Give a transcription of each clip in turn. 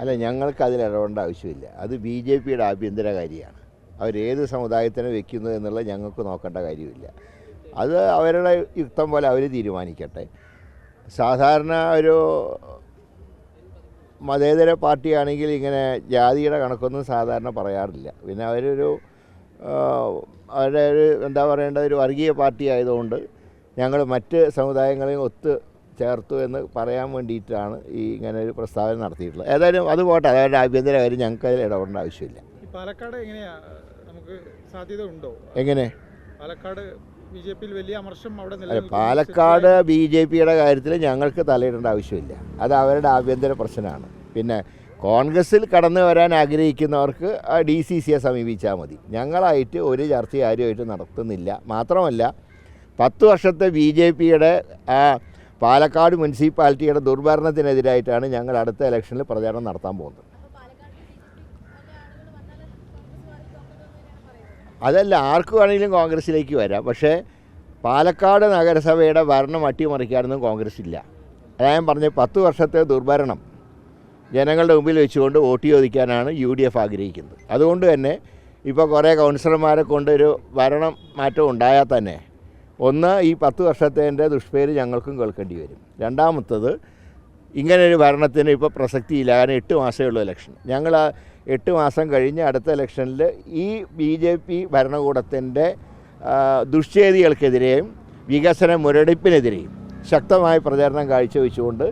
അല്ല ഞങ്ങൾക്ക് അതിൽ ഇടപെടേണ്ട ആവശ്യമില്ല. അത് ബി ജെ പിയുടെ ആഭ്യന്തര കാര്യമാണ്. അവരേത് സമുദായത്തിനെ വെക്കുന്നു എന്നുള്ളത് ഞങ്ങൾക്ക് നോക്കേണ്ട കാര്യമില്ല. അത് അവരുടെ യുക്തം പോലെ അവർ തീരുമാനിക്കട്ടെ. സാധാരണ ഒരു മതേതര പാർട്ടിയാണെങ്കിൽ ഇങ്ങനെ ജാതിയുടെ കണക്കൊന്നും സാധാരണ പറയാറില്ല. പിന്നെ അവരൊരു അവരുടെ ഒരു എന്താ പറയേണ്ടത് ഒരു വർഗീയ പാർട്ടി ആയതുകൊണ്ട് ഞങ്ങൾ മറ്റ് സമുദായങ്ങളെയും ഒത്ത് ചേർത്തു എന്ന് പറയാൻ വേണ്ടിയിട്ടാണ് ഈ ഇങ്ങനെ ഒരു പ്രസ്താവന നടത്തിയിട്ടുള്ളത്. ഏതായാലും അത് പോട്ടെ അതായത് ആഭ്യന്തര കാര്യം ഞങ്ങൾക്ക് അതിൽ ഇടപെടേണ്ട ആവശ്യമില്ല. പാലക്കാട് എങ്ങനെയാ? നമുക്ക് സാധ്യത ഉണ്ടോ എങ്ങനെ? പാലക്കാട് ബി ജെ പിയിൽ വലിയ അമർഷം അവിടെ പാലക്കാട് ബി ജെ പിയുടെ കാര്യത്തിൽ ഞങ്ങൾക്ക് തലയിടേണ്ട ആവശ്യമില്ല. അത് അവരുടെ ആഭ്യന്തര പ്രശ്നമാണ്. പിന്നെ കോൺഗ്രസിൽ കടന്നു വരാൻ ആഗ്രഹിക്കുന്നവർക്ക് ഡി സി സിയെ സമീപിച്ചാൽ മതി. ഞങ്ങളായിട്ട് ഒരു ചർച്ച ആരുമായിട്ട് നടത്തുന്നില്ല. മാത്രമല്ല പത്ത് വർഷത്തെ ബി ജെ പിയുടെ പാലക്കാട് മുനിസിപ്പാലിറ്റിയുടെ ദുർഭരണത്തിനെതിരായിട്ടാണ് ഞങ്ങൾ അടുത്ത ഇലക്ഷനിൽ പ്രചാരണം നടത്താൻ പോകുന്നത്. അതല്ല ആർക്ക് വേണമെങ്കിലും കോൺഗ്രസ്സിലേക്ക് വരാം. പക്ഷേ പാലക്കാട് നഗരസഭയുടെ ഭരണം അട്ടിമറിക്കാനൊന്നും കോൺഗ്രസ് ഇല്ല അതായത് പറഞ്ഞ പത്ത് വർഷത്തെ ദുർഭരണം ജനങ്ങളുടെ മുമ്പിൽ വെച്ചുകൊണ്ട് വോട്ട് ചോദിക്കാനാണ് യു ഡി എഫ് ആഗ്രഹിക്കുന്നത്. അതുകൊണ്ട് തന്നെ ഇപ്പോൾ കുറേ കൗൺസിലർമാരെ കൊണ്ടൊരു ഭരണം മാറ്റം ഉണ്ടായാൽ തന്നെ ഒന്ന് ഈ പത്ത് വർഷത്തേന്റെ ദുഷ്പേര് ഞങ്ങൾക്കും കേൾക്കേണ്ടി വരും. രണ്ടാമത്തത് ഇങ്ങനൊരു ഭരണത്തിന് ഇപ്പോൾ പ്രസക്തിയില്ല. കാരണം എട്ട് മാസമേ ഉള്ളൂ ഇലക്ഷൻ. ഞങ്ങൾ ആ എട്ട് മാസം കഴിഞ്ഞ് അടുത്ത ഇലക്ഷനിൽ ഈ ബി ജെ പി ഭരണകൂടത്തിന്റെ ദുഷ്ചേതികൾക്കെതിരെയും വികസന മുരടിപ്പിനെതിരെയും ശക്തമായ പ്രചാരണം കാഴ്ചവെച്ചുകൊണ്ട്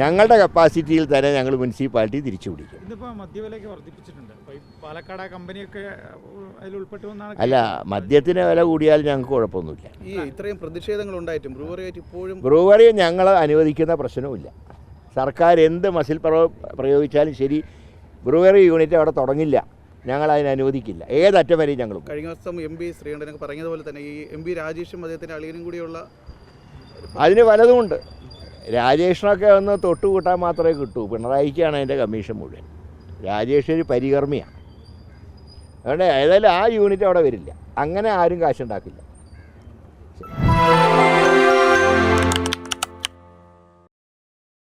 ഞങ്ങളുടെ കപ്പാസിറ്റിയിൽ തന്നെ ഞങ്ങൾ മുനിസിപ്പാലിറ്റി തിരിച്ചു പിടിക്കും. അല്ല മദ്യത്തിന് വില കൂടിയാൽ ഞങ്ങൾക്ക് കുഴപ്പമൊന്നുമില്ല. ഈ ഇത്രയും പ്രതിഷേധങ്ങൾ ഉണ്ടായിട്ടും ബ്രൂവറിയായിട്ട് ഇപ്പോഴും ബ്രൂവറി ഞങ്ങൾ അനുവദിക്കുന്ന പ്രശ്നവുമില്ല. സർക്കാർ എന്ത് മസിൽ പ്രയോ പ്രയോഗിച്ചാലും ശരി ബ്രൂവറി യൂണിറ്റ് അവിടെ തുടങ്ങില്ല. ഞങ്ങൾ അതിനെ അനുവദിക്കില്ല. ഏതറ്റം വരെയും ഞങ്ങൾ കഴിഞ്ഞ ദിവസം എം പി ശ്രീകണ്ഠനൊക്കെ പറഞ്ഞതുപോലെ തന്നെ ഈ എം പി രാജേഷും അദ്ദേഹത്തിന്റെ അളിയനും കൂടിയുള്ള അതിന് പലതുമുണ്ട്. രാജേഷിനൊക്കെ ഒന്ന് തൊട്ടുകൂട്ടാൻ മാത്രമേ കിട്ടൂ. പിണറായിക്കാണ് അതിന്റെ കമ്മീഷൻ മുഴുവൻ. രാജേഷ് ഒരു പരികർമ്മിയാണ്. അതുകൊണ്ട് ഏതായാലും ആ യൂണിറ്റ് അവിടെ വരില്ല. അങ്ങനെ ആരും കാശുണ്ടാക്കില്ല.